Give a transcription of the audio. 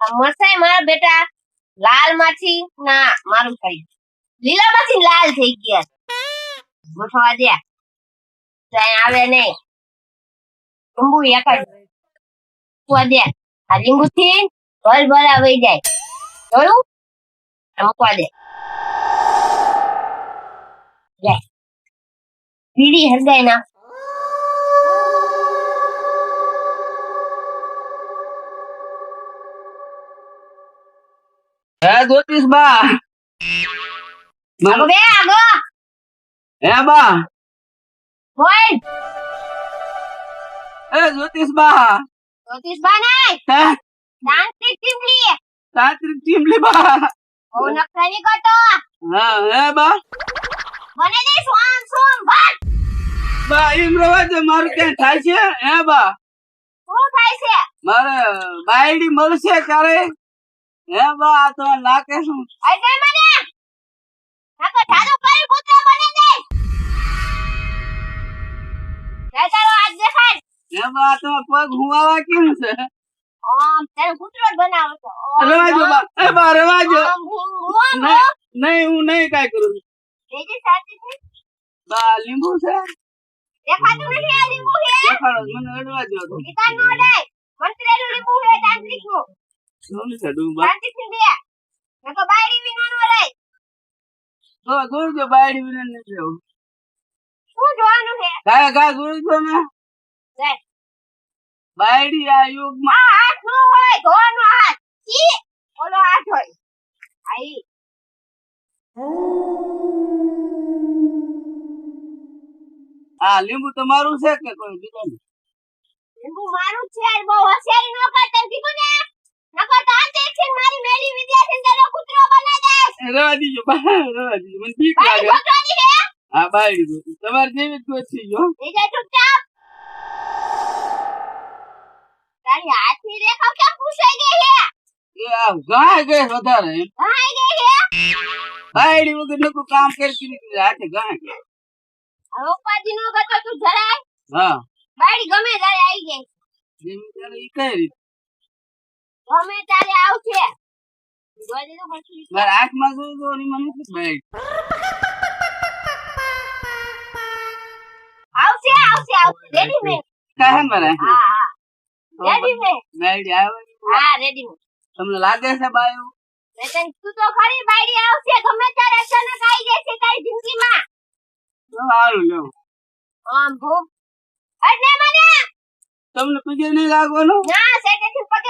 મરચાઈ મારા બેટા લાલ માછી ના મારું થઈ લીલા માછી લાલ થઈ ગયા. ગોઠવા દે. ત્યાં આવે નહીં. લીંબુ એક જ. મૂકવા દે. આ લીંબુ થી ભલ ભલા વહી જાય. જોયું? મૂકવા દે. જાય. પીડી હરગાય ના હે જ્યોતિષ બા? આગો બે આગો. હે બા? બોલ. હે જ્યોતિષ બા? જ્યોતિષ બા નહીં. હે? તાંત્રિક ટીમલી તાંત્રિક ટીમલી બા. નખરા નહીં કરતો હા હે બા? મને દે સોમ સોમ ભાત બા એમ રવાજે મારું ક્યાં થાય છે? હે બા? શું થાય છે? મારે બાયડી મળશે ક્યારે હે બા તો તો નાકે શું? અજય મને! નકર જાદુ કરી કૂતરો બની દે તારો આજ દેખાય? હે બા તો પગ હુવાવા કેમ છે? ઓમ તને કૂતરો બનાવો છો. રવાજો બા હે બા રવાજો. ઓમ ભૂમ ભૂમ નહીં હું નહીં કાઈ કરું છે. બા લીંબુ છે? દેખાતું નથી આ લીંબુ છે દેખાડો મને અડવા જો ઈતા નો દે. મંત્રેલું લીંબુ છે તાંત્રિકનું આ લીંબુ તમારું છે કે કોઈ બીજાનું લીંબુ મારું છે આજ બહુ હશિયારી નો કર તને કીધું ને નકર તો આ તે છે ને મારી મેલી વિદ્યાર્થી ને તારો કૂતરો બનાવી દે રવા દીજો બા રવા દીજો મને બીક બાયડી લાગે છોકરાની હે હા બાયડી જોતી. તમારે જેવી જ ગોતી જો બીજા ચૂપચાપ તારી હાથની રેખા કેમ પૂછાઈ ગઈ હે એ આ ગાય ગઈ વધારે એમ. ભાઈ ગઈ હે બાયડી વગર નકરું કામ કરી કરી હાથે ગાય ગઈ હવે ઉપાધિ નો કરતો તું જરાય હા બાયડી ગમે ત્યારે આવી જાય જેમ ત્યારે ઈ કઈ રીતે ગમે ત્યારે આવશે જોઈ લીધું પછી મારા આંખમાં જોઈ જો ને મને બાયડી આવશે આવશે આવશે. રેડી મેં કાહે મારા. હા હા. રેડી મેં બાયડી આવે હા રેડી મેં તમને લાગે છે બાયું? તને તું તો ખરી બાયડી આવશે. ગમે ત્યારે અચાનક આવી જશે તારી જિંદગીમાં. તો સારું લ્યો. આમ ભૂમ અરે મને! તમને પગે નહીં લાગવાનું? ના સેટેથી પગે